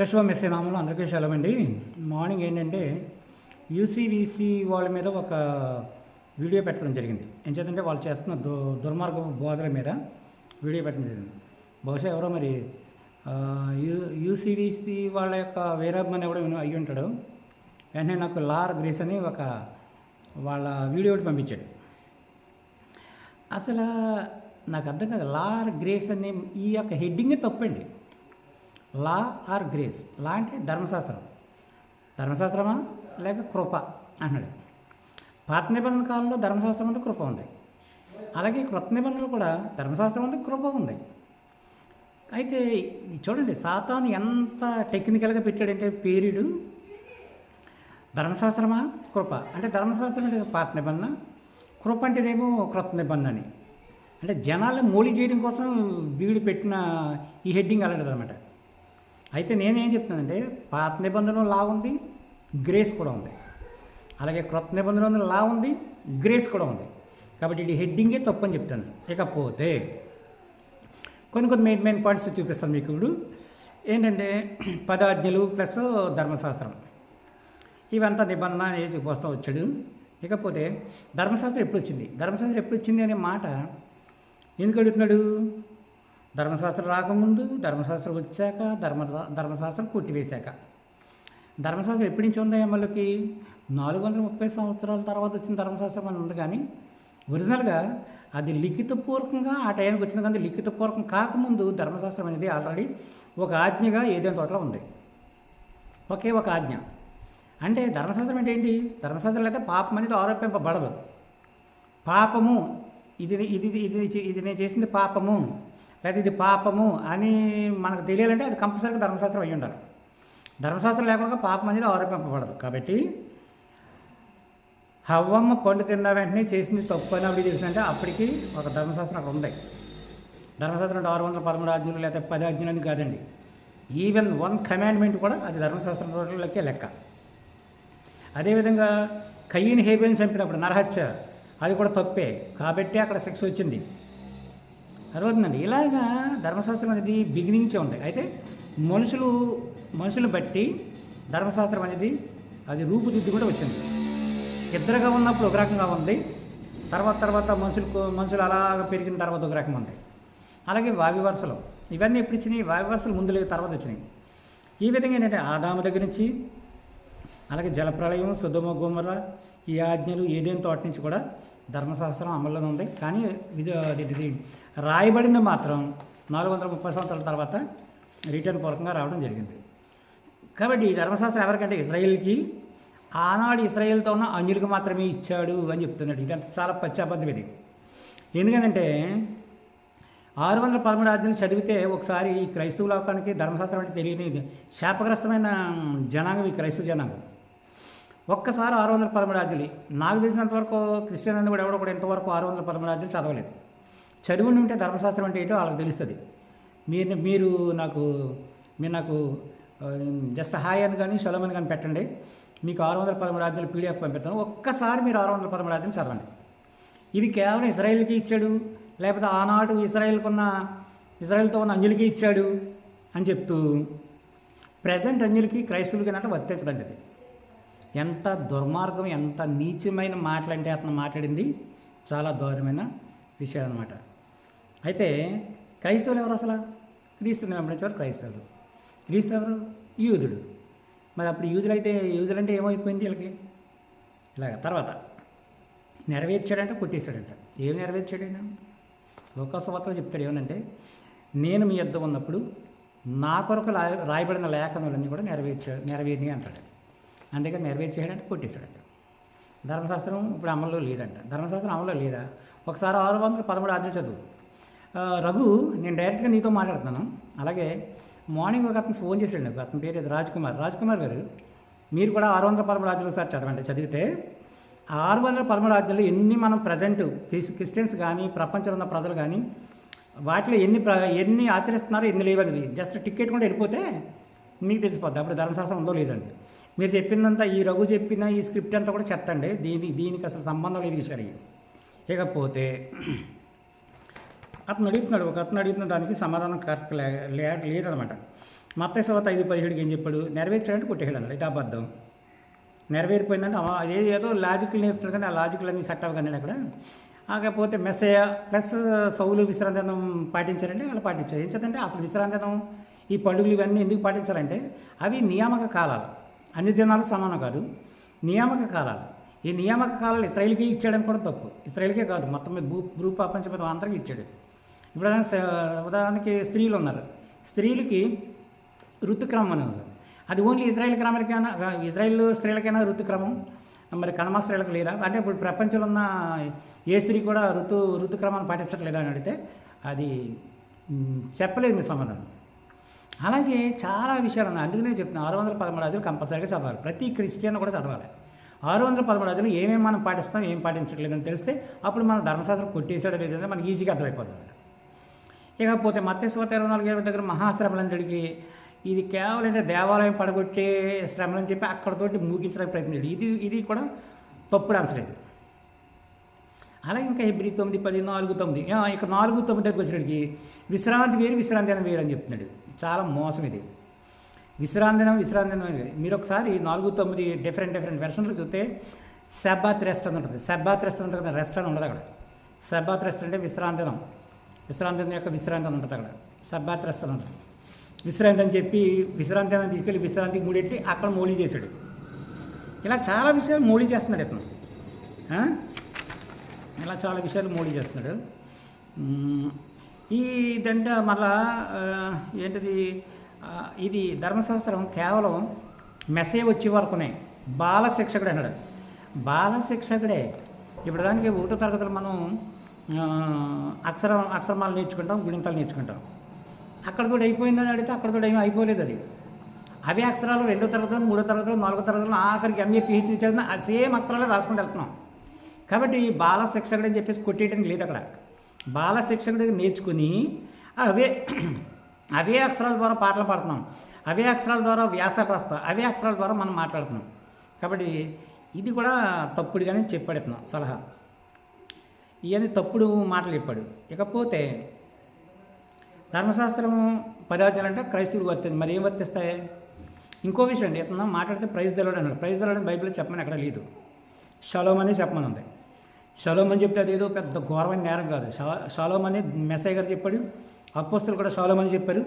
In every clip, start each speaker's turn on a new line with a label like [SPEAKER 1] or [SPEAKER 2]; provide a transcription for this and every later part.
[SPEAKER 1] యశ్వమెస్సీ నామంలో అందరికీ అండి మార్నింగ్ ఏంటంటే యూసీవీసీ వాళ్ళ మీద ఒక వీడియో పెట్టడం జరిగింది. ఏం చేద్దంటే వాళ్ళు చేస్తున్న దు దుర్మార్గ బోధల మీద వీడియో పెట్టడం జరిగింది. బహుశా ఎవరో మరి యూ యూసీవీసీ వాళ్ళ యొక్క వీరమ్మని ఎవడో అయ్యి ఉంటాడు. వెంటనే నాకు లార్ గ్రీస్ అని ఒక వాళ్ళ వీడియో ఒకటి పంపించాడు. అసలు నాకు అర్థం కాదు లార్ గ్రేస్ అనే ఈ యొక్క హెడ్డింగే తప్పండి. లా ఆర్ గ్రేస్. లా అంటే ధర్మశాస్త్రం. ధర్మశాస్త్రమా? లేక కృప అన్నాడు. పాత నిబంధన కాలంలో ధర్మశాస్త్రం ఉంది కృప ఉంది. అలాగే కృత నిబంధనలు కూడా ధర్మశాస్త్రం ఉంది కృప ఉంది. అయితే చూడండి సాతాను ఎంత టెక్నికల్గా పెట్టాడంటే పీరియడు ధర్మశాస్త్రమా? కృప. అంటే ధర్మశాస్త్రం అంటే పాత నిబంధన. కృప అంటేదేమో కృత నిబంధన అని. అంటే జనాలు మోళీ చేయడం కోసం వీడు పెట్టిన ఈ హెడ్డింగ్ అలాంటిది అనమాట అయితే నేనేం చెప్తున్నానంటే పాత నిబంధనలో లా ఉంది గ్రేస్ కూడా ఉంది. అలాగే క్రొత్త నిబంధనలో లా ఉంది గ్రేస్ కూడా ఉంది. కాబట్టి ఇది హెడ్డింగే తప్పని చెప్తాను. ఇకపోతే కొన్ని కొన్ని మెయిన్ మెయిన్ పాయింట్స్ చూపిస్తాను మీకు ఇప్పుడు. ఏంటంటే పదాజ్ఞలు ప్లస్ ధర్మశాస్త్రం. ఇవంతా నిబంధన ఏ చూపిస్తా వచ్చాడు. ఇకపోతే ధర్మశాస్త్రం ఎప్పుడు వచ్చింది? ధర్మశాస్త్రం ఎప్పుడు వచ్చింది అనే మాట ఎందుకు అడుగుతున్నాడు? ధర్మశాస్త్రం రాకముందు ధర్మశాస్త్రం వచ్చాక ధర్మ ధర్మశాస్త్రం కొట్టివేశాక. ధర్మశాస్త్రం ఎప్పటి నుంచి ఉందా ఎమ్మెల్యేకి నాలుగు వందల ముప్పై సంవత్సరాల తర్వాత వచ్చిన ధర్మశాస్త్రం అని ఉంది కానీ ఒరిజినల్గా అది లిఖితపూర్వకంగా ఆ టైంకి వచ్చిన కానీ లిఖితపూర్వకం కాకముందు ధర్మశాస్త్రం అనేది ఆల్రెడీ ఒక ఆజ్ఞగా ఏదైనా తోటలో ఉంది. ఒకే ఒక ఆజ్ఞ. అంటే ధర్మశాస్త్రం అంటే ఏంటి? ధర్మశాస్త్రం అయితే పాపం అనేది ఆరోపింపబడదు. పాపము ఇది ఇది ఇది ఇది నేను చేసింది పాపము. లేదా ఇది పాపము అని మనకు తెలియాలంటే అది కంపల్సరీగా ధర్మశాస్త్రం అయి ఉండాలి. ధర్మశాస్త్రం లేకుండా పాపం అనేది ఆరోపింపబడదు. కాబట్టి హవ్వమ్మ పండు తిన్న వెంటనే చేసింది తప్పు అని అవి చేసిందంటే అప్పటికి ఒక ధర్మశాస్త్రం అక్కడ ఉంది. ధర్మశాస్త్రం అంటే ఆరు వందల పదమూడు ఆజ్ఞలు లేదా పది ఆజ్ఞలు అని కాదండి. ఈవెన్ వన్ కమాండ్మెంట్ కూడా అది ధర్మశాస్త్రంలోకే లెక్క. అదేవిధంగా కయ్యని హేబెల్ని చంపినప్పుడు నరహత్య అది కూడా తప్పే. కాబట్టి అక్కడ శిక్ష వచ్చింది. అర్థమవుతుందండి ఇలాగా ధర్మశాస్త్రం అనేది బిగినించే ఉంది అయితే మనుషులు మనుషులు బట్టి ధర్మశాస్త్రం అనేది అది రూపుదిద్ది కూడా వచ్చింది. ఇద్దరుగా ఉన్నప్పుడు ఒక రకంగా ఉంది తర్వాత తర్వాత మనుషులకు మనుషులు అలాగ పెరిగిన తర్వాత ఒక రకం ఉంది అలాగే వావి వరుసలు ఇవన్నీ ఎప్పుడు ఇచ్చినాయి? వావి వరుసలు ముందు లేదు తర్వాత వచ్చినాయి. ఈ విధంగా ఏంటంటే ఆదాము దగ్గర నుంచి అలాగే జలప్రళయం సుధమ గుమర ఈ ఆజ్ఞలు ఏదేం తోట నుంచి కూడా ధర్మశాస్త్రం అమల్లో ఉంది. కానీ ఇది రాయబడింది మాత్రం నాలుగు వందల ముప్పై సంవత్సరాల తర్వాత రిటర్న్ పూర్వకంగా రావడం జరిగింది. కాబట్టి ఈ ధర్మశాస్త్రం ఎవరికంటే ఇస్రాయిల్కి? ఆనాడు ఇస్రాయిల్తో ఉన్న అన్యులకు మాత్రమే ఇచ్చాడు అని చెప్తున్నాడు. ఇదంతా చాలా పచ్చాబద్ధం ఇది. ఎందుకంటే ఆరు వందల పదమూడు ఆజ్ఞలు చదివితే ఒకసారి ఈ క్రైస్తవ లోకానికి ధర్మశాస్త్రం అంటే తెలియని శాపగ్రస్తమైన జనాంగం ఈ క్రైస్తవ జనాంగం. ఒక్కసారి ఆరు వందల పదమూడు ఆజ్ఞలు నాకు తెలిసినంత వరకు క్రిస్టియన్ అని కూడా ఎవడో కూడా ఇంతవరకు ఆరు వందల పదమూడు ఆజ్ఞలు చదవలేదు. చదివి ఉంటే ధర్మశాస్త్రం అంటే ఏంటో వాళ్ళకి తెలుస్తుంది. మీరు మీరు నాకు మీరు నాకు జస్ట్ హాయ్ అని కానీ శలం కానీ పెట్టండి. మీకు ఆరు వందల పదమూడు ఆజ్ఞలు పీడిఎఫ్ పంపిస్తాను ఒక్కసారి మీరు ఆరు వందల పదమూడు ఆజ్ఞలు చదవండి. ఇవి కేవలం ఇజ్రాయెల్కి ఇచ్చాడు లేకపోతే ఆనాడు ఇజ్రాయెల్కి ఉన్న ఇజ్రాయెల్తో ఉన్న అంజులకి ఇచ్చాడు అని చెప్తూ ప్రజెంట్ అంజులకి క్రైస్తవులకి అంటే వర్తించదండి అది. ఎంత దుర్మార్గం ఎంత నీచమైన మాటలంటే అతను మాట్లాడింది చాలా దారుణమైన విషయం అనమాట అయితే క్రైస్తవులు ఎవరు అసలు? క్రీస్తుని వెంబడించేవారు క్రైస్తవులు. క్రీస్తు ఎవరు? యూదుడు. మరి అప్పుడు యూదులైతే యూదులంటే ఏమైపోయింది వీళ్ళకి? ఇలాగ తర్వాత నెరవేర్చాడంటే కొట్టేశాడంట. ఏం నెరవేర్చాడు ఆయన లోకాసువార్తలో చెప్తాడు ఏమనంటే నేను మీ యుద్ధం ఉన్నప్పుడు నా కొరకు రాయబడిన లేఖనాలన్నీ కూడా నెరవేర్చాడు నెరవేరిని అంటాడు. అందుకని నెరవేర్చేయడంటే కొట్టేశాడంట. ధర్మశాస్త్రం ఇప్పుడు అమల్లో లేదంట. ధర్మశాస్త్రం అమల్లో లేదా? ఒకసారి ఆరు వందల పదమూడు ఆజ్ఞ చదువు. రఘు నేను డైరెక్ట్గా నీతో మాట్లాడుతున్నాను. అలాగే మార్నింగ్ ఒక అతను ఫోన్ చేశాడు నాకు. అతని పేరు రాజ్ కుమార్ రాజ్ కుమార్ గారు మీరు కూడా ఆరు వందల పదమూడు ఆజ్ఞలు ఒకసారి చదవండి. చదివితే ఆ ఆరు వందల పదమూడు ఆజ్ఞలు ఎన్ని మనం ప్రజెంట్ క్రిస్టియన్స్ కానీ ప్రపంచంలో ఉన్న ప్రజలు కానీ వాటిలో ఎన్ని ప్ర ఎన్ని ఆచరిస్తున్నారో ఎన్ని లేవని జస్ట్ టికెట్ కూడా వెళ్ళిపోతే మీకు తెలిసిపోద్ది. అప్పుడు ధర్మశాస్త్రం ఉందో లేదండి మీరు చెప్పిందంతా ఈ రఘు చెప్పిన ఈ స్క్రిప్ట్ అంతా కూడా చెత్తండి. దీని దీనికి అసలు సంబంధం లేదు ఈ ఇకపోతే అతను అడుగుతున్నాడు ఒక అతను అడుగుతున్న దానికి సమాధానం కరెక్ట్ లే లేదనమాట. మత్త శోత ఐదు పదిహేడుకి ఏం చెప్పాడు? నెరవేర్చాడంటే కొట్టేసాడు అన్నాడు ఇది అబద్ధం. నెరవేరిపోయిందంటే అదే ఏదో లాజికల్ నేర్పుతాడు కానీ ఆ లాజికల్ అన్ని సెట్ అవ్వగానే అక్కడ. కాకపోతే మెస్సయ్య ప్లస్ సౌలు విశ్రాంతినం పాటించారంటే వాళ్ళు పాటించారు. ఏం చేద్దంటే అసలు విశ్రాంతినం ఈ పండుగలు ఇవన్నీ ఎందుకు పాటించాలంటే అవి నియామక కాలాలు. అన్ని దినాలు సమానం కాదు. నియామక కాలాలు. ఈ నియామక కాలాలు ఇస్రాయిల్కే ఇచ్చాడని కూడా తప్పు. ఇస్రాయిల్కే కాదు మొత్తం మీద భూ భూ ప్రపంచం మీద అందరికీ ఇచ్చాడు. ఇప్పుడు ఉదాహరణకి స్త్రీలు ఉన్నారు. స్త్రీలకి ఋతుక్రమం అని అది ఓన్లీ ఇజ్రాయెల్ క్రమాలకైనా ఇజ్రాయెల్ స్త్రీలకైనా ఋతుక్రమం? మరి కనమా స్త్రీలకు లేదా అంటే ఇప్పుడు ప్రపంచంలో ఉన్న ఏ స్త్రీ కూడా ఋతు ఋతుక్రమాన్ని పాటించట్లేదా అని అడిగితే అది చెప్పలేదు మీ సమాధానం. అలాగే చాలా విషయాలు ఉన్నాయి. అందుకనే చెప్తున్నాను ఆరు వందల పదమూడు అదులు కంపల్సరీగా చదవాలి. ప్రతి క్రిస్టియన్ కూడా చదవాలి. ఆరు వందల పదమూడు అదులు ఏమేమి మనం పాటిస్తాం ఏం పాటించట్లేదని తెలిస్తే అప్పుడు మన ధర్మశాస్త్రం కొట్టేసాడో లేదంటే మనకి ఈజీగా అర్థమైపోతుంది. ఇకపోతే మత్స్యశ్వత ఇరవై నాలుగు ఇరవై దగ్గర మహాశ్రమలంటడికి ఇది కేవలం అంటే దేవాలయం పడగొట్టే శ్రమలు అని చెప్పి అక్కడతోటి ముగించడానికి ప్రయత్నించాడు ఇది ఇది కూడా తప్పుడు ఆన్సర్ ఇది. అలాగే ఇంకా ఎబ్రి తొమ్మిది పది నాలుగు తొమ్మిది. ఇక నాలుగు తొమ్మిది దగ్గర వచ్చినడికి విశ్రాంతి వేరు విశ్రాంతి అని వేరు అని చెప్తున్నాడు. చాలా మోసం ఇది. విశ్రాంతి విశ్రాంతినం విశ్రాంతి అనేది. మీరు ఒకసారి నాలుగు తొమ్మిది డిఫరెంట్ డిఫరెంట్ వెర్షన్లు చూస్తే సబ్బాత్ రెస్ట్ అని ఉంటుంది. సబ్బాత్ రెస్ట్ ఉంటుంది కదా రెస్ట్ అని ఉండదు అక్కడ. సబ్బాత్ రెస్ట్ అంటే విశ్రాంతి విశ్రాంతి యొక్క విశ్రాంతి అని ఉంటుంది అక్కడ. సబ్బాత్ ఉంటుంది. విశ్రాంతి అని చెప్పి విశ్రాంతి అని తీసుకెళ్ళి విశ్రాంతికి మూడెట్టి అక్కడ మోళీ చేశాడు. ఇలా చాలా విషయాలు మోళీ చేస్తున్నాడు ఇతను. ఇలా చాలా విషయాలు మోళీ చేస్తున్నాడు. ఈ ఇదంటే మళ్ళా ఏంటిది? ఇది ధర్మశాస్త్రం కేవలం మెసేజ్ వచ్చే వరకునే బాల శిక్షకుడు అన్నాడు. బాల శిక్షకుడే ఇప్పుడు దానికి ఒకటో తరగతిలో మనం అక్షరం అక్షరమాలు నేర్చుకుంటాం గుణింతాలు నేర్చుకుంటాం. అక్కడ కూడా అయిపోయిందని అడిగితే అక్కడ కూడా ఏమీ అయిపోలేదు అది. అవే అక్షరాలు రెండో తరగతిలో మూడో తరగతిలో నాలుగో తరగతిలో ఆఖరికి ఎంఏ పిహెచ్డీ చదివిన సేమ్ అక్షరాలు రాసుకుంటూ వెళ్తున్నాం. కాబట్టి బాల శిక్షకుడు అని చెప్పేసి కొట్టేయడానికి లేదు అక్కడ. బాల శిక్షకుడు నేర్చుకుని అవే అవే అక్షరాల ద్వారా పాటలు పాడుతున్నాం. అవే అక్షరాల ద్వారా వ్యాసాలు రాస్తాం. అవే అక్షరాల ద్వారా మనం మాట్లాడుతున్నాం. కాబట్టి ఇది కూడా తప్పుడుగానే చెప్పాడుతున్నాం సలహా. ఇవన్నీ తప్పుడు మాటలు చెప్పాడు. ఇకపోతే ధర్మశాస్త్రము పదార్థాలు అంటే క్రైస్తవుడికి వర్తింది మరి ఏం వర్తిస్తాయి? ఇంకో విషయం అండి ఇతను మాట్లాడితే ప్రైజ్ తెలవడం అన్నాడు. ప్రైజ్ తెలవడం బైబిల్లో చెప్పమని ఎక్కడ లేదు. షలోమ్ అని చెప్పమని ఉంది. షలోమ్ అని చెప్తే అదేదో పెద్ద ఘోరమైన నేరం కాదు. షలోమ్ అని మెసై గారు చెప్పాడు. అపోస్తులు కూడా షలోమ్ అని చెప్పారు.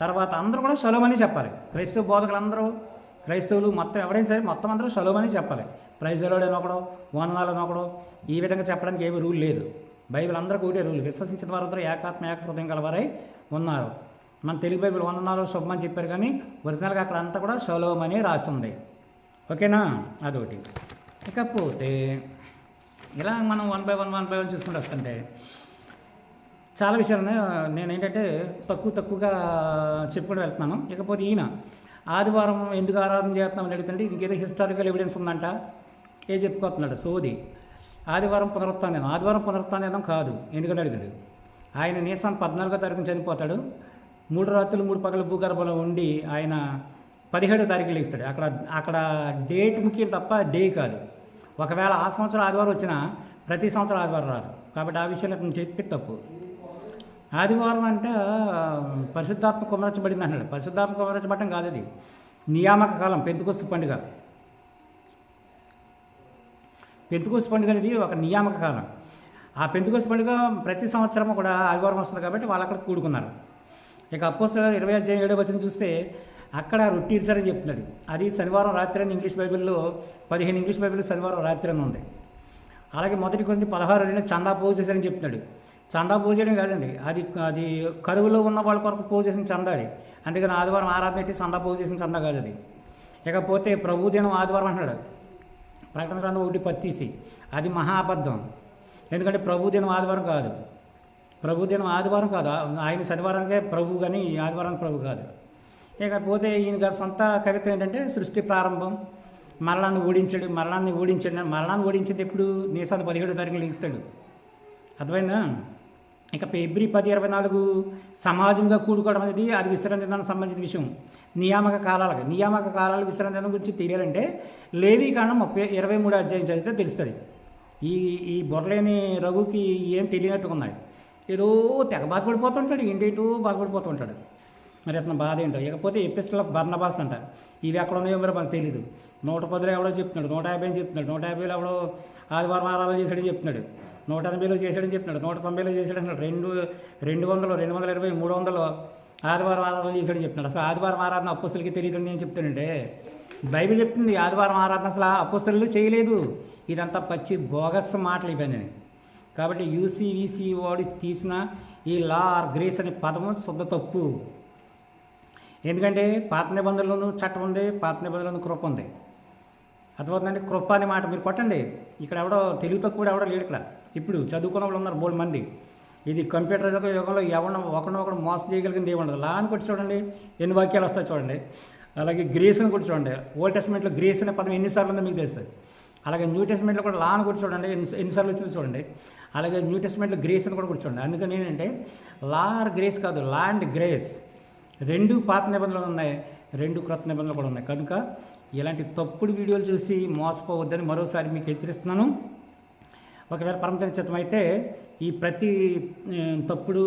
[SPEAKER 1] తర్వాత అందరూ కూడా షలోమ్ అని చెప్పాలి. క్రైస్తవ బోధకులు అందరూ క్రైస్తవులు మొత్తం ఎవరైనా సరే మొత్తం అందరూ షలోమ్ అని చెప్పాలి. ప్రైజ్ తెలవడం ఒకడో వందనాలను ఒకడో ఈ విధంగా చెప్పడానికి ఏమీ రూల్ లేదు. బైబిల్ అందరికీ ఒకటే రూల్ విశ్వసించిన వారందరూ ఏకాత్మ ఏకృతం గలవారై ఉన్నారు. మన తెలుగు బైబిల్ వందనాలు శుభమని చెప్పారు కానీ ఒరిజినల్గా అక్కడ అంతా కూడా షలోమ్ అని రాసి ఉంది. ఓకేనా? అదొకటి. ఇకపోతే ఇలా మనం one by one one by one చూసుకుంటూ వస్తుంటే చాలా విషయాలు నేను ఏంటంటే తక్కువ తక్కువగా చెప్పుకుంటూ వెళ్తున్నాను. ఇకపోతే ఈయన ఆదివారం ఎందుకు ఆరాధన చేస్తున్నామని అడుగుతుంటే ఇంకేదో హిస్టారికల్ ఎవిడెన్స్ ఉందంట. ఏ చెప్పుకోతున్నాడు సోది. ఆదివారం పునరుత్నం ఆదివారం పునరుత్నం కాదు ఎందుకంటే అడిగాడు. ఆయన నీసాన్ పద్నాలుగో తారీఖున చనిపోతాడు. మూడు రాత్రులు మూడు పగల భూగర్భంలో ఉండి ఆయన పదిహేడో తారీఖు లేస్తాడు. అక్కడ అక్కడ డేట్ ముఖ్యం తప్ప డే కాదు. ఒకవేళ ఆ సంవత్సరం ఆదివారం వచ్చినా ప్రతి సంవత్సరం ఆదివారం రాదు. కాబట్టి ఆ విషయంలో అతను చెప్పి తప్పు. ఆదివారం అంటే పరిశుద్ధాత్మ కుమరచబడింది అన్నాడు పరిశుద్ధాత్మ కుమరచబడటం కాదు అది. నియామక కాలం పెంతుకొస్తు పండుగ. పెంతుకోసు పండుగ అనేది ఒక నియామక కాలం. ఆ పెంతుకోసు పండుగ ప్రతి సంవత్సరం కూడా ఆదివారం వస్తుంది కాబట్టి వాళ్ళు అక్కడ కూడుకున్నారు. ఇక అపోస్తుల ఇరవై అధ్యాయం ఏడో వచ్చిన చూస్తే అక్కడ రొట్టి ఇచ్చారని చెప్తున్నాడు అది శనివారం రాత్రి అని ఇంగ్లీష్ బైబిల్లో పదిహేను ఇంగ్లీష్ బైబిల్లో శనివారం రాత్రి అని ఉంది. అలాగే మొదటి కొన్ని పదహారు రెండు చందా పోగు చేశారని చెప్తున్నాడు. చందా పోగు చేయడం కాదండి అది అది కరువులో ఉన్న వాళ్ళ కొరకు పోగు చేసిన చందా అది. అందుకని ఆదివారం ఆరాధన పెట్టి చందా పోగు చేసిన చందా కాదు అది. ఇకపోతే ప్రభుదినం ఆదివారం అంటున్నాడు ప్రకటన గ్రంథం ఒకటి పత్తీసి. అది మహా అబద్ధం ఎందుకంటే ప్రభుదినం ఆదివారం కాదు. ప్రభుదినం ఆదివారం కాదు. ఆయన శనివారంగా ప్రభు కానీ ఆదివారం ప్రభు కాదు. ఇకపోతే ఈయన గారి సొంత కవిత ఏంటంటే సృష్టి ప్రారంభం మరణాన్ని ఓడించాడు మరణాన్ని ఓడించాడు మరణాన్ని ఓడించింది ఎప్పుడు? నీసాన్ని పదిహేడు తారీఖులు లిగిస్తాడు అర్థమైందా? ఇక ఫిబ్రవరి పది ఇరవై నాలుగు సమాజంగా కూడుకోవడం అనేది అది విశ్రాంతి దినానికి సంబంధించిన విషయం. నియామక కాలాలకు నియామక కాలాలు విశ్రాంతి దినం గురించి తెలియాలంటే లేవీ కాండం ముప్పై ఇరవై మూడు అధ్యాయం చదివితే తెలుస్తుంది. ఈ ఈ బొర్రలేని రఘుకి ఏం తెలియనట్టుగా ఉన్నాయి ఏదో తెగ బాధపడిపోతుంటాడు ఏంటేటో బాధపడిపోతుంటాడు మరి అతను బాధ ఏంటో? ఇకపోతే ఎపిస్టల్ ఆఫ్ బర్నబాస్ అంట. ఇవి ఎక్కడ ఉన్నాయో మరి మనకు తెలియదు నూట పదిలో ఎవడో చెప్తున్నాడు నూట యాభై అని చెప్తున్నాడు నూట యాభైలో ఎవడో ఆదివారం ఆరాలు చేశాడని చెప్తున్నాడు. నూట ఎనభైలో చేశాడని చెప్తున్నాడు నూట తొంభైలో చేశాడు అంటున్నాడు. రెండు రెండు వందలు రెండు వందల ఇరవై మూడు వందలు ఆదివారం ఆరాధన చేశాడని చెప్తున్నాడు అసలు ఆదివారం ఆరాధన అప్పుస్తులకి తెలియదని నేను చెప్తానంటే బైబిల్ చెప్తుంది ఆదివారం ఆరాధన అసలు అప్పుస్తులు చేయలేదు. ఇదంతా పచ్చి బోగస్ మాటలు ఇవన్నీ. కాబట్టి యూసీవీసీ వాడు తీసిన ఈ లా ఆర్ గ్రేస్ అనే పదము శుద్ధ తప్పు. ఎందుకంటే పాత నిబంధనలను చట్టం ఉంది పాత నిబంధనలను కృప ఉంది. అర్థమవుతుందండి? కృప అనే మాట మీరు కొట్టండి. ఇక్కడ ఎవడో తెలుగు తక్కువ ఎవడో లేడు ఇక్కడ. ఇప్పుడు చదువుకున్న వాళ్ళు ఉన్నారు మూడు మంది. ఇది కంప్యూటర్ యుగంలో ఎవరిన ఒకరిని ఒకడు మోసం చేయగలిగింది ఏమండదు లా అని కొట్టి చూడండి ఎన్ని వాక్యాలు వస్తాయి చూడండి. అలాగే గ్రీస్ని కూడా చూడండి. ఓల్డ్ టెస్ట్మెంట్లో గ్రేస్ అనే పదం ఎన్నిసార్లు ఉందో మీకు తెలుస్తుంది అలాగే న్యూ టెస్ట్మెంట్లో కూడా లా అని కూడా చూడండి ఎన్ని ఎన్నిసార్లు వచ్చిందో చూడండి. అలాగే న్యూ టెస్ట్మెంట్లో గ్రేస్ అని కూడా కూడా చూడండి. అందుకని ఏంటంటే లా ఆర్ గ్రేస్ కాదు లా అండ్ గ్రేస్. రెండు పాత నిబంధనలు ఉన్నాయి రెండు క్రొత్త నిబంధనలు కూడా ఉన్నాయి. కనుక ఇలాంటి తప్పుడు వీడియోలు చూసి మోసపోవద్దని మరోసారి మీకు హెచ్చరిస్తున్నాను. ఒకవేళ పరమతన అయితే ఈ ప్రతి తప్పుడు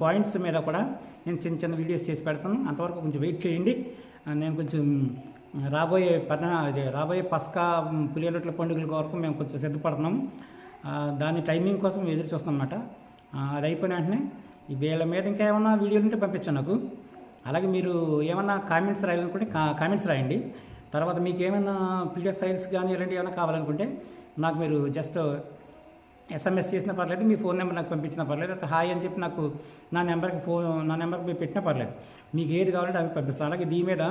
[SPEAKER 1] పాయింట్స్ మీద కూడా నేను చిన్న చిన్న వీడియోస్ చేసి పెడతాను. అంతవరకు కొంచెం వెయిట్ చేయండి. నేను కొంచెం రాబోయే పట్టణ అదే రాబోయే పస్కా మ్, పండుగల వరకు మేము కొంచెం సిద్ధపడుతున్నాము దాని టైమింగ్ కోసం ఎదురు చూస్తాం అన్నమాట అది అయిపోయిన వెంటనే వీళ్ళ మీద ఇంకా ఏమన్నా వీడియోలు ఉంటే పంపించండి నాకు. అలాగే మీరు ఏమన్నా కామెంట్స్ రాయాలనుకుంటే కా కామెంట్స్ రాయండి. తర్వాత మీకు ఏమైనా పీడిఎఫ్ ఫైల్స్ కానీ ఇలాంటివి ఏమైనా కావాలనుకుంటే నాకు మీరు జస్ట్ ఎస్ఎంఎస్ చేసినా పర్లేదు మీ ఫోన్ నెంబర్ నాకు పంపించినా పర్లేదు అయితే హాయ్ అని చెప్పి నాకు నా నెంబర్కి ఫోన్ నా నెంబర్కి మీరు పెట్టినా పర్లేదు. మీకు ఏది కావాలంటే అవి పంపిస్తాను అలాగే దీని మీద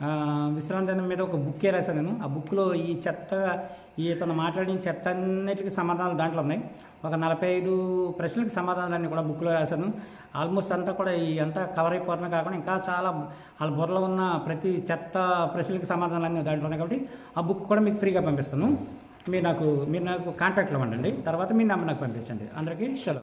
[SPEAKER 1] ఆ, విశ్రాంతి మీద ఒక బుక్కే రాశాను నేను. ఆ బుక్లో ఈ చెత్త ఈ తను మాట్లాడిన చెత్త అన్నిటికీ సమాధానాలు దాంట్లో ఉన్నాయి. ఒక నలభై ఐదు ప్రశ్నలకు సమాధానాలన్నీ కూడా బుక్లో రాశాను. ఆల్మోస్ట్ అంతా కూడా ఈ అంతా కవర్ అయిపోతున్నా కాకుండా ఇంకా చాలా వాళ్ళ బుర్రలో ఉన్న ప్రతి చెత్త ప్రశ్నలకు సమాధానాలన్నీ దాంట్లో ఉన్నాయి కాబట్టి ఆ బుక్ కూడా మీకు ఫ్రీగా పంపిస్తాను. మీరు నాకు మీరు నాకు కాంటాక్ట్లో ఉండండి. తర్వాత మీ నెంబర్ నాకు పంపించండి. అందరికీ సెలవు.